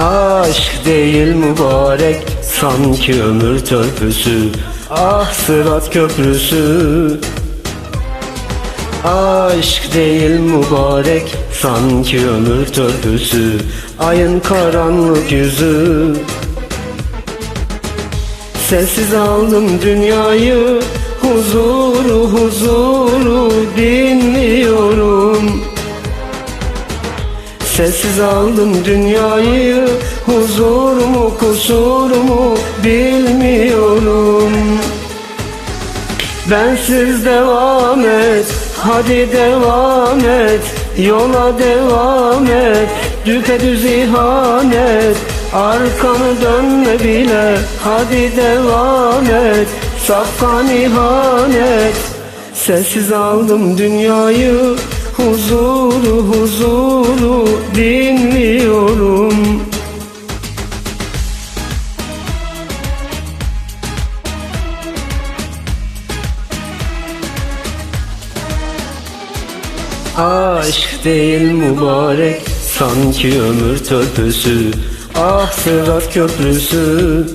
Aşk değil mübarek sanki ömür törpüsü. Ah sırat köprüsü. Aşk değil mübarek sanki ömür törpüsü. Ayın karanlık yüzü. Sessiz aldım dünyayı Huzuru huzuru Sessiz aldım dünyayı Huzurumu kusurumu bilmiyorum. Bensiz devam et Hadi devam et Yola devam et Düpedüz ihanet. Arkanı dönme bile Hadi devam et Safkan ihanet. Sessiz aldım dünyayı Huzuru huzuru dinliyorum. Aşk değil mübarek sanki ömür törpüsü. Ah sırat köprüsü.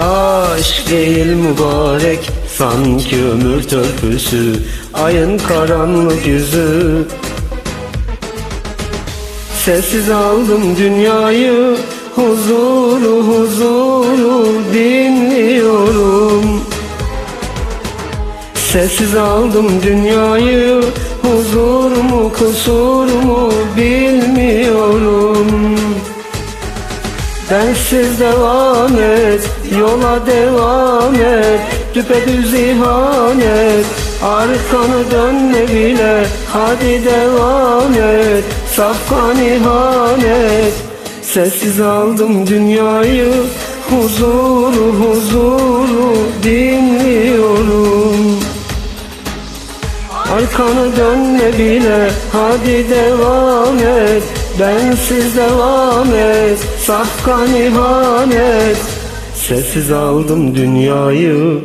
Aşk değil mübarek sanki ömür törpüsü Ayın karanlık yüzü. Sessiz aldım dünyayı Huzuru huzuru dinliyorum. Sessiz aldım dünyayı Huzurumu kusurumu bilmiyorum. Bensiz devam et Yola devam et Düpedüz ihanet Arkanı dönme bile Hadi devam et. Safkan ihanet Sessiz aldım dünyayı Huzuru huzuru dinliyorum. Arkanı dönme bile hadi devam et. Bensiz devam et safkan ihanet Sessiz aldım dünyayı